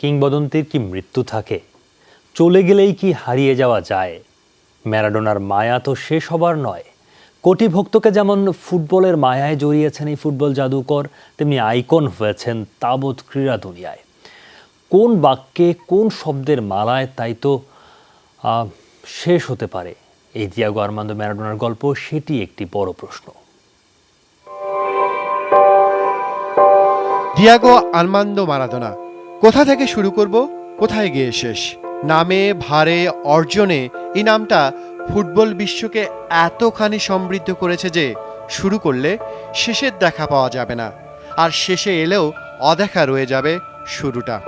কিংবদন্তির কি মৃত্যু থাকে? চলে গেলেই কি হারিয়ে যাওয়া যায়? ম্যারাডোনার মায়া তো শেষ হবার নয়। কোটি ভক্তকে যেমন ফুটবলের মায়ায় জড়িয়েছেন এই ফুটবল জাদুকর, তেমনি আইকন হয়েছেন তাবৎ ক্রীড়া দুনিয়ায়। কোন বাক্যে, কোন শব্দের মালায় তাই তো শেষ হতে পারে? এই দিয়াগো আর্মান্দো ম্যারাডোনার গল্প, সেটি একটি বড় প্রশ্ন। Diego Armando Maradona. কোথা থেকে শুরু করব? কোথায় গিয়ে শেষ? নামে, ভারে, অর্জনে এই নামটা ফুটবল বিশ্বকে এতখানি সমৃদ্ধ করেছে যে শুরু করলে শেষের দেখা পাওয়া যাবে না। আর শেষে এলেও অদেখা রয়ে যাবে শুরুটা।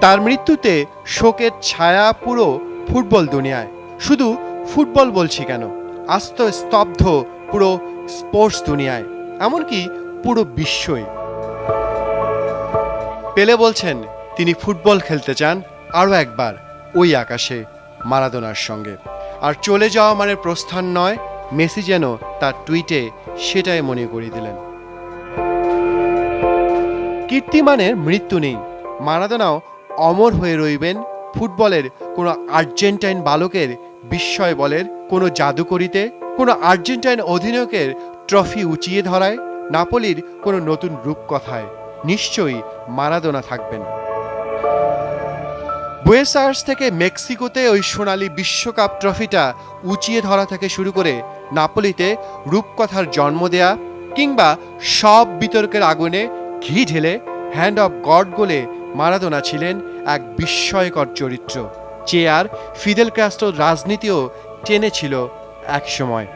তার মৃত্যুতে শোকের ছায়া পুরো ফুটবল দুনিয়ায়। শুধু ফুটবল বলছি কেন? আস্ত স্তব্ধ পুরো স্পোর্টস দুনিয়ায়। এমনকি পুরো বিশ্বই। পেলে বলছেন, তিনি ফুটবল খেলতে চান আরও একবার ওই আকাশে, মারাদোনার সঙ্গে। আর চলে যাওয়া মানে প্রস্থান নয়, মেসি যেন তার টুইটে সেটাই মনে করিয়ে দিলেন। কীর্তিমানের মৃত্যু নেই। মারাদোনাও অমর হয়ে রইবেন ফুটবলের কোনো আর্জেন্টাইন বালকের বিস্ময় বলের কোনো জাদুকরিতে, কোনো আর্জেন্টাইন অধিনায়কের ট্রফি উঁচিয়ে ধরায় নাপোলির কোনো নতুন রূপকথায়। নিশ্চয়ই মারাদোনা থাকবেন। বুয়েস থেকে মেক্সিকোতে ওই সোনালি বিশ্বকাপ ট্রফিটা উঁচিয়ে ধরা থেকে শুরু করে নাপোলিতে রূপকথার জন্ম দেয়া কিংবা সব বিতর্কের আগুনে ঘি ঢেলে হ্যান্ড অফ গড গোলে মারাদোনা ছিলেন এক বিস্ময়কর চরিত্র চেয়ার ফিদেল ক্যাস্ট্রোর রাজনীতিও টেনেছিল একসময়।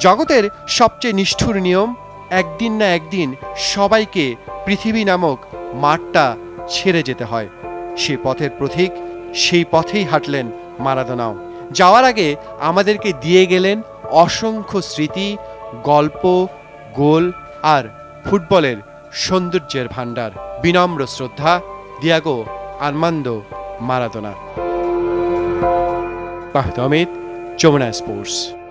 জগতের সবচেয়ে নিষ্ঠুর নিয়ম একদিন না একদিন সবাইকে পৃথিবী নামক মাঠটা ছেড়ে যেতে হয়। সে পথের প্রতীক, সেই পথেই হাঁটলেন মারাদোনাও। যাওয়ার আগে আমাদেরকে দিয়ে গেলেন অসংখ্য স্মৃতি, গল্প, গোল আর ফুটবলের সৌন্দর্যের ভাণ্ডার। বিনম্র শ্রদ্ধা, Diego Armando Maradona. Amit Jamuna sports.